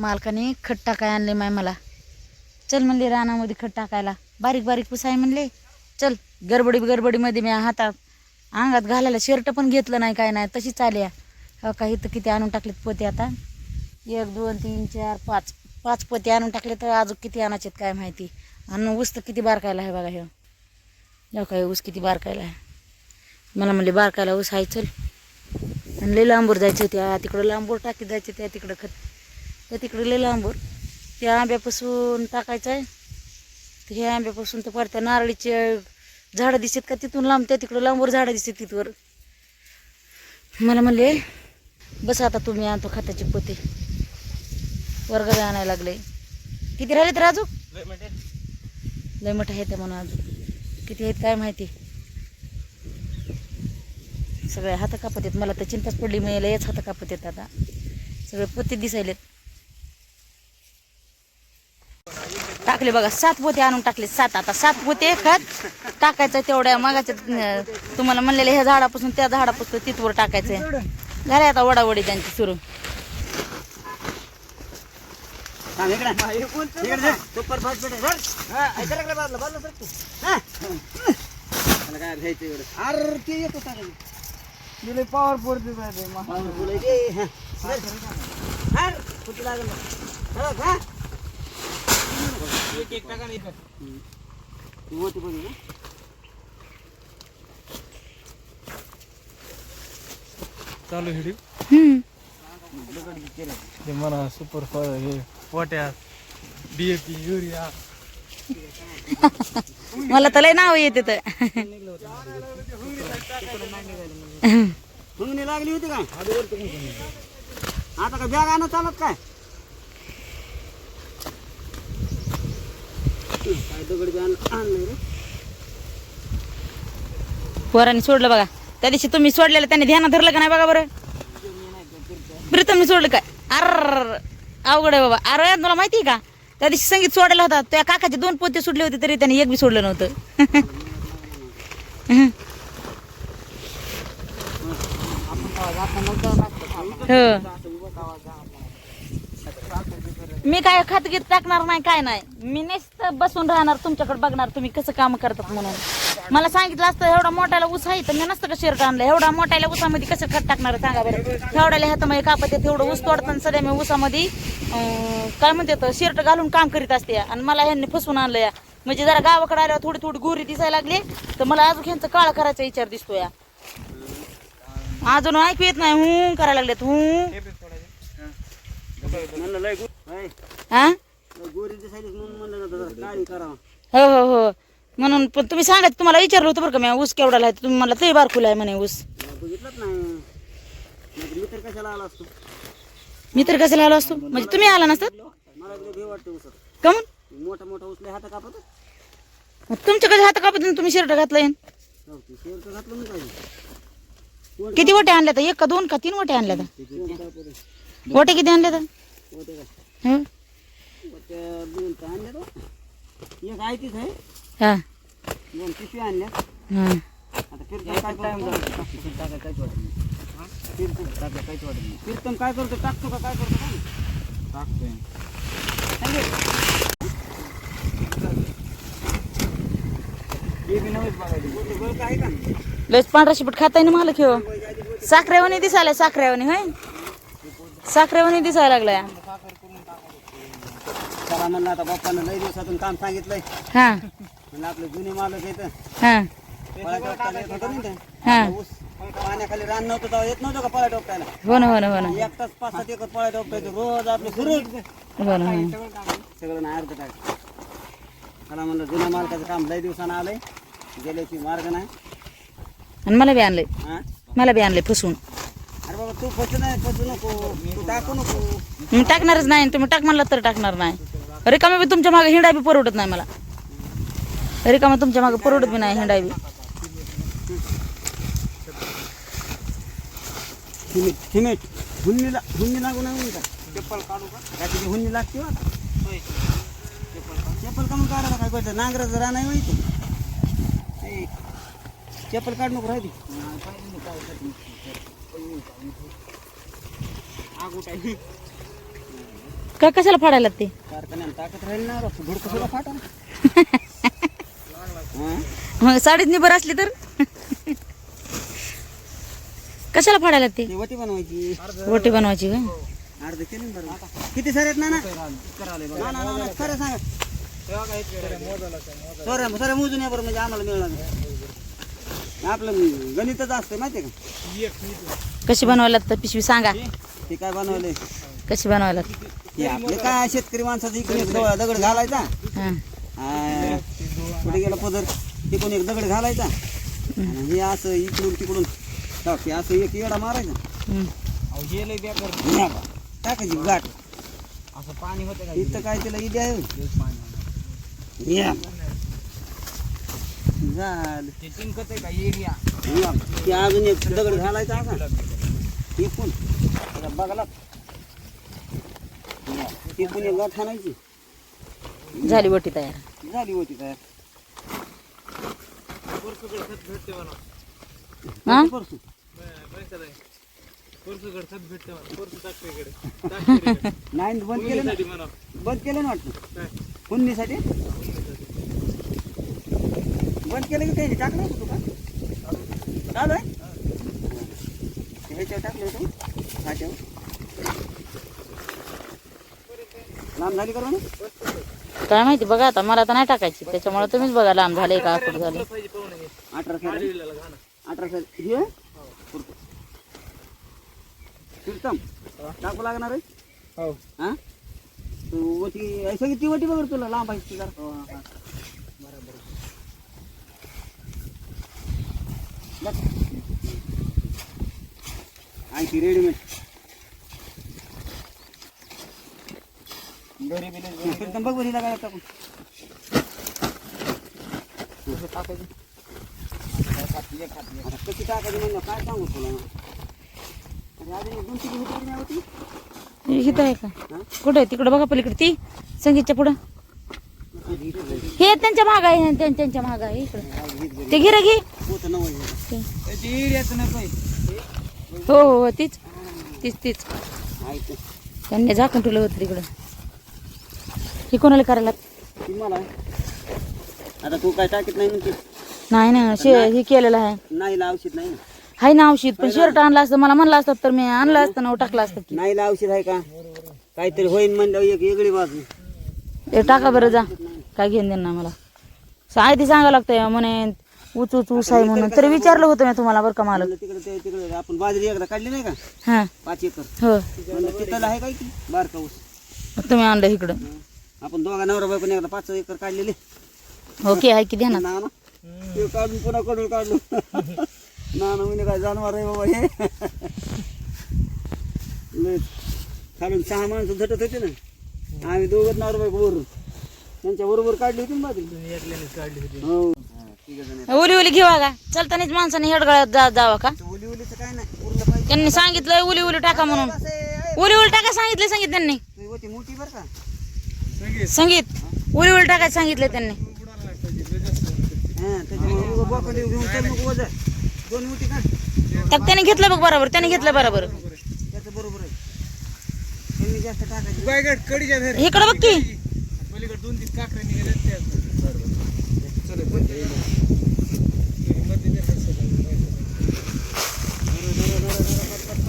मालकाने खट टाकाय आणले माय मला. चल म्हणले रानामध्ये खट टाकायला. बारीक बारीक पुसाय म्हणले. चल गडबडी गडबडीमध्ये मी हातात अंगात घालायला शर्ट पण घेतलं नाही काय नाही तशीच आल्या हो का इथं किती आणून टाकलेत पोते आता? एक दोन तीन चार पाच. पाच पोते आणून टाकले तर अजून किती आणायचे काय माहिती? आणि ऊस तर किती बारकायला आहे बघा हे. हो काय ऊस किती बारकायला आहे. मला म्हणले बारकायला ऊस आहे चल. आणि लई लांबूर जायचं त्या तिकडं लांबूर टाकीत जायचं त्या तिकडं खत त्या तिकडं लई लांबूर त्या आंब्यापासून टाकायचं आहे. तर ह्या आंब्यापासून तर पडत्या नारळीचे झाडं दिसतात का तिथून लांब त्या तिकडं लांबवर झाडं दिसतात तिथवर. मला म्हणले बस आता तुम्ही आणतो खताचे पोते. वर्गाला आणायला लागले. किती राहिले तर अजून? लय मोठं. आहे त्या म्हणून अजून. किती आहेत काय माहिती? सगळे हात कापत आहेत. मला तर चिंताच पडली मी लयच हात कापत आहेत आता. सगळे पोते दिसायलेत. टाकले बघा सात पोते आणून टाकले सात. आता सात पोते खत टाकायचं तेवढ्या मागाच्या तुम्हाला म्हणलेलं ह्या झाडापासून त्या झाडापासून तिथवर टाकायचंय. झाले आता वडावडी त्यांची सुरू. ते येतो गेले पॉवर पडते पाहिजे कुठे लागलं हो का एक टाका नाही चालू हिडी ते म्हणा सुपर हे पोट्या डीएपी युरिया. मला तर लय नाव येते तर. लागली होती काय आता का बॅग आणत चालत काय काय दगड बी आणलं आणलंय रे पोरांनी सोडलं बघा. त्या दिवशी तुम्ही सोडलेलं त्याने ध्यानात धरलं का नाही बघा बरं? प्रीतमने सोडलं काय? अर अवघड आहे बाबा. अरे तुला माहिती आहे का? त्या दिवशी संगीत सोडायला होता. त्या काकाचे दोन पोते सुटले होते तरी त्यांनी एक बी सोडलं नव्हतं. हो. मी काय खातगीत टाकणार नाही काय नाही. मी नुसतं बसून राहणार तुमच्याकडे बघणार तुम्ही कसं काम करतात म्हणून. मला सांगितलं असतं एवढा मोठ्याला ऊस आहे तर मी नसतं का शर्ट आणलं? एवढा मोठ्याला ऊसामध्ये कसं खत टाकणार सांगा बरं. एवढ्याला हातामध्ये कापत येत एवढं ऊस तोडताना सध्या मी ऊसामध्ये अं, काय म्हणते शर्ट घालून काम करीत असते. आणि मला ह्यांनी फसवून आणलं या. म्हणजे जरा गावाकडे आल्यावर थोडी थोडी गोरी दिसायला लागली तर मला अजून ह्यांचं काळ करायचा विचार दिसतो या. अजून ऐकू येत नाही हू करायला लागलेत हू. म्हणलं हा? म्हणलं हो हो हो म्हणून पण तुम्ही सांगा तुम्हाला विचारलं होतं बरं का मी ऊस केवढा आहे तुम्ही मला ते बारकुला आहे म्हणे ऊस. मी तर कशाला आला असतो? मी तर कशाला आलो असतो? म्हणजे तुम्ही आला नसतात? मला बी भीती वाटते उसत का म्हणून मोठा मोठा उसले हात कापत? तुमच्याकडे हात कापत तुम्ही शर्ट हो, घातलं नाही पाहिजे किती वटे आणल्या एक का दोन का तीन वटे आणल्या वटे किती आणल्या हं? त्या दोन तर आणल्या तो एक आहे तीच आहे हा. दोन पिशवी आणल्या हा. आता कीर्तन काय करतो टाका काहीच वाटत नाही कीर्तन टाका काहीच वाटत नाही कीर्तन काय करतो टाकतो का काय करतो काय टाकतोय आहे का लस पांढरा शिपट खाताय ना मला खेळ साखरेवानी दिसायला साखरेवानी होय? साखरेवानी दिसायला लागलाय. चला म्हणलं आता बाप्पानं लई दिवसातून काम सांगितलंय. हा. म्हणलं आपले जुने मालक येतं हा. पळा टोकताना येत होतं ना ते. हा. ऊस पाण्याखाली रान नव्हतं तेव्हा येत नव्हतं का पळा टोकतायला हो ना हो ना हो ना. एक तास पाच सात एकर पळा टोकतायचं रोज आपलं सुरू. हो ना हो ना सगळं नाही अर्ध काय मला म्हणलं जुन्या मालकाचं काम लई दिवसानं आलंय. गेल्याची मार्ग नाही. आणि मला बी आणलंय. हा? मला बी आणलंय फसवून. अरे बाबा तू फसू नाही फसू नको. तू टाकू नको. मी टाकणारच नाही तुम्ही टाक म्हणला तर टाकणार नाही. रिकामा बी तुमच्या मागे हिंडा बी परवडत नाही मला. रिकामा तुमच्या मागे परवडत बी नाही हिंडा बी. सिमेंट सिमेंट हुन्नी ला हुन्नी लागू नाही का चप्पल काढू का? त्याची हुन्नी लागते चप्पल काढून काढायला काय करतं? नांगराचं राहणार माहिती चप्पल काढ नको राहते आग उठायची का कशाला फाडायला ते हा? मग साडीत निबर असली तर? कशाला फाडायला ते वटी बनवायची. रोटी बनवायची किती सर आहेत ना ना ना, ना, ना, खरं सांगा. सर सर मोजून या बरं म्हणजे आम्हाला मिळणार. आपलं गणितच असतं माहिती का? कशी बनवायला तर पिशवी सांगा. ते काय बनवले कशी बनवायला आपले काय शेतकरी माणसाचं इकडे एक दगड दगड घालायचा? हां. आ, कुठे गेला पदर? तिकडून एक दगड घालायचा. आणि हे असं इकडून तिकडून. टाक, असं एक येडा मारायचा. हम्म. या बा. टाकायची गाठ. असं पाणी होतं का? इथं काय त्याला इडे आहे? या. झालं. ते चिंकत आहे का? एरिया या. ते अजून एक दगड घालायचा असा त्याला बघायला झाली वटी तयार. झाली होती तयार. हा? परसू नाही बंद केलं ना. बंद केलं ना वाटतं? काय हुंदीसाठी बंद केलं की काही टाकलं होतं तू का चालू आहे? ह्याच्यावर टाकलं होतं? लांब झाली का म्हणे काय माहिती बघा आता मला तर नाही टाकायची. त्याच्यामुळे तुम्हीच बघा लांब झाले का आखूड झाले. पाहिजे पाहून ये अठरा साली आडवीला घाणा अठरा साली हे पुरतं. कीर्तन टाकू लागणार आहे? हो. हा? तू वटी सगळी ती वटी बघ तुला लांब आहे. आहे ती रेडीमेड कीर्तन बघ बरी लागायला टाकून आता कशी टाकायची म्हणलं? काय सांगू तुला? अरे अजून एक दोन तीन होती नाही होती. इथं आहे का? कुठे आहे? तिकडं बघा पलीकडे. ती संगीतच्या पुढं. हे त्यांच्या माग आहे हे त्यां- त्यांच्या माग आहे इकडं. ते घे रे घे. हे. हो हो तीच. तीच तीच. त्यांनी झाकून ठेवलं होतं तिकडं. हे कोणाला करायला? ती मला आता तू काय टाकीत नाही म्हणते नाही ना शे हे केलेलं आहे. नाही औषध नाही. ना हाय ना औषध पण शर्ट आणलं असतं मला म्हणलं असतं तर मी आणलं असतं ना टाकलं असतं की. नाही औषध आहे का? काहीतरी होईन म्हणलं एक वेगळी बाजू. ते टाका बरं जा. काय घेऊन देईन ना मला. आधी सांगावं लागतंय म्हणे उच उच ऊस आहे म्हणून. तरी विचारलं होतं मी तुम्हाला बरं का मालक. म्हणलं तिकडे ते तिकडे आपण बाजरी एकदा काढली नाही का? हां. पाच एकर. हो. म्हणलं तिथं आहे काय की बारका ऊस. मग तुम्ही आणलं इकडं. आपण दोघा नवरा बायकोने एकदा पाच एकर काढलेली. ओके आहे की द्या ना ना ना ते काढून पुन्हा कडून काढलो. ना ना म्हणे काय जानवर आहे बाबा हे? लय खालून सहा माणसं झटत होते ना. आम्ही दोघं नवरा बायको वरून. त्यांच्या बरोबर काढली होती ना एकल्यानेच काढली होती. हो. तिघ जण उली उली घेवा का चलतानीच माणसाने हेडगळ्यात जा जावा का? उली उलीचं काय नाही. पूर्ण पाहिजे. त्यांनी सांगितलंय उली उली टाका म्हणून. उली उली टाका सांगितलं सांगितलं त्यांनी. होती मोठी बरं का. संगीत. उरी उली उली सांगितलं त्यांनी? तर त्याने घेतलं बघ बरोबर त्याने घेतलं बरोबर. आहे इकडं बघ की. दोन निघाल्या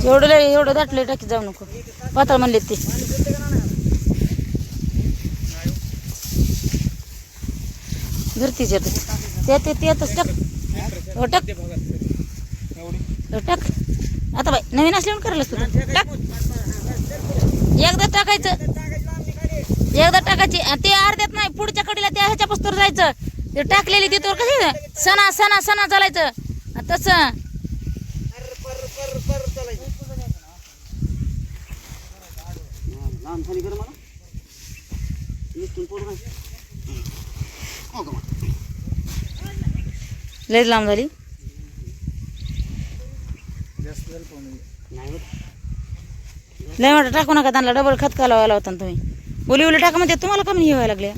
एवढं एवढं दाटलं टाकी जाऊ नको. पातळ म्हणले ते. धरतीच येत ते ते ते येतच हो, टक हो टक. हो टाक. आता बाई नवीन असल्यावर करायला तू. टाक. एकदा टाकायचं. एकदा टाकायची. ते अर्ध्यात नाही पुढच्या कडीला त्या ह्याच्या पस्तूर जायचं. ते टाकलेली तिथवर कशी? सणा सणा सणा चालायचं. आणि तसं. लहान कर मला निघतून पोट घाल. हो का मग? लयच लांब झाली. नाही लय मोठं टाकू नका त्यांना डबल खत कालवायला होता ना तुम्ही. उली उली टाका म्हणजे तुम्हाला कमी हे व्हायला लागले.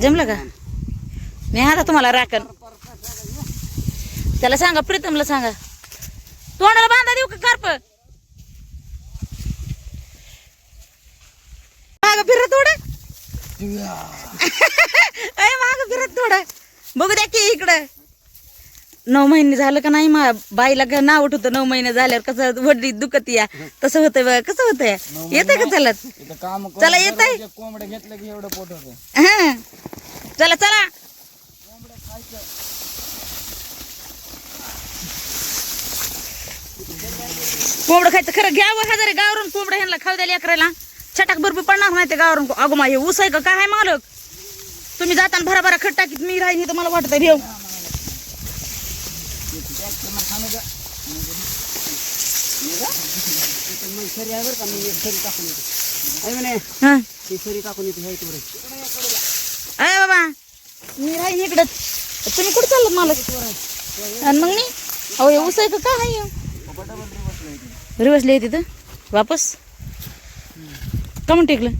जमलं का? मी आता तुम्हाला राखण. त्याला सांगा प्रीतमला सांगा. तोंडाला बांधा देऊ का कार्प माग फिरत थोडं. अय माग फिरत थोडं. बघू द्या की इकडं. नऊ महिने झालं का नाही मा बाईला नाव होतं नऊ महिने झाल्यावर कसं वडली दुखत या. तसं होतंय बघा कसं होतंय? येतंय का चलत इथं काम चला येतंय? कोंबड्या घेतलं की एवढं पोट होतं हा. चला चला. कोंबडं खायचं खरं. घ्यावं हजारे गावरून कोंबडं ह्यांना खाऊ द्यायला अकरायला छटाक बरोबर पडणार नाही ते गावरून अगो मा हे ऊस आहे का? काय आहे मालक? तुम्ही जाताना भरा भरा खट टाकीत मी राहीन तर मला वाटत आहे ती टाकून बाबा मी राहीन इकडं. तुम्ही कुठं चाललं मालक? आणि मग मी? अहो हे ऊस आहे का? काय आहे हे? रिवर्सला येते तिथं वापस? का म्हणून टेकलं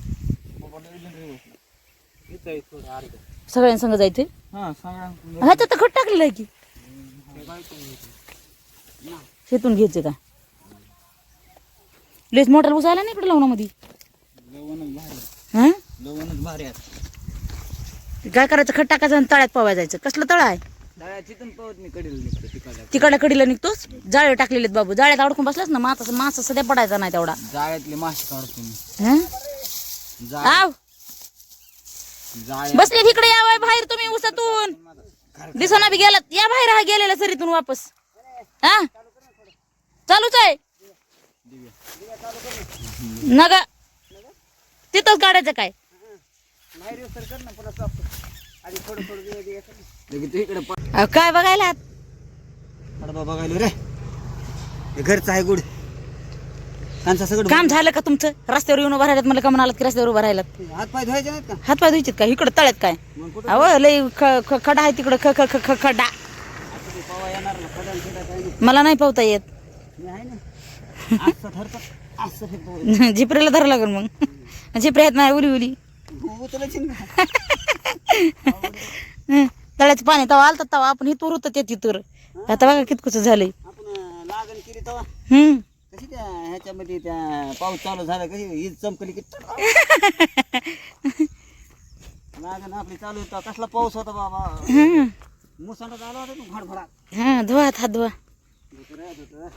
सगळ्यांसंग जायचं? हा ह्याच्यात तर खट टाकलेलं आहे की. शेतून घ्यायचे का? लेस मोटर ऊस आला ना इकडे हा? आहे. काय करायचं? खट टाकायचं आणि तळ्यात पवाय जायचं. कसलं तळ आहे? मी कडील निघतो तिकडे. तिकडल्या कडीला निघतोच जाळे टाकलेले बाबू. जाळ्यात अडकून बसलास ना माता मासा सध्या पडायचा नाही तेवढा. जाळ्यातले मासे काढतो मी. हा? आव. बसले तिकडे यावाय बाहेर तुम्ही उसातून दिसना बी गेलात या बाहेर हा गेलेला सरीतून वापस. हा? चालूच आहे. नगा. तिथंच काढायचं काय? काय बघायला बघायला रे. घरचं आहे गुड त्यांचा सगळं काम झालं का तुमचं? रस्त्यावर येऊन उभा राहिलात मला का म्हणालात की रस्त्यावर उभा राहिलात? हात पाय धुवायचे नाहीत का? हात पाय का? इकडं तळ्यात काय? मग कुठं? अहो लय ख- ख- खडा आहे तिकडं. ख ख ख ख खडा. आता ते पवा येणार ना खड्यान खड्या काही नाही. मला नाही पावता येत. मी आहे ना. असं धरतात असं फिरतो झिपरीला धरा लागेल मग. झिपरी आहेत नाही उली उली उचलायची ना. हं, तळ्याचं पाणी तवा आलतात तवा. आपण इथवर होतं ते तिथवर आता बघा कितकुच झालंय. आपण अं, लागण केली तेव्हा हम्म. कशी त्या ह्याच्यामध्ये त्या पाऊस चालू झाला कशी ईद चमकली की लागण आपली चालू होता. कसला पाऊस होता बाबा. हं, आला होता ना घडभडा हं, धुवा हात धुवा. होतं.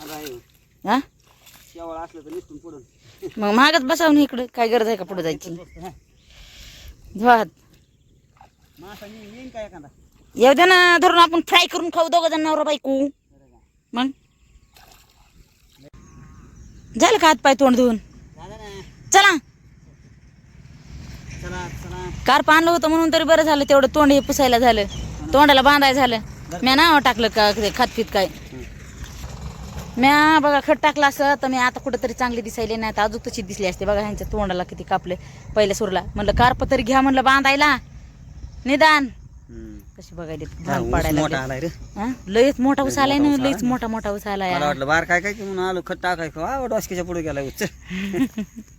आता हे हा? शेवाळ असलं तर निसटून पुढून मग महागच बसावून इकडं. काय गरज आहे का पुढे जायची? धुवा. हात मासा येईन येईन का एखादा येऊ ना धरून आपण फ्राय करून खाऊ दोघं जण नवरा बायको. मग? झालं का हात पाय तोंड धुवून? चला. कार आणलं होतं म्हणून तरी बरं झालं तेवढं तोंड हे पुसायला झालं. तोंडाला बांधायला झालं. म्या नाव टाकलं का ते खातपीत काय? म्या बघा खत टाकलं असं तर मी आता कुठंतरी चांगली दिसायली नाही तर अजून तशी दिसली असते. बघा ह्यांच्या तोंडाला किती कापले पहिल्या सुरला. म्हणलं कार्प तरी घ्या म्हणलं बांधायला. निदान कशी बघायला घाण पाडायला मोठा लागले. आलाय रे हा? लयच मोठा आलाय ना लयच आलाय. मोठा मोठा उस आलाय मला वाटलं बार काय काय की म्हणून आलो खत टाकाय का डॉसकीच्या पुढे गेला उच्च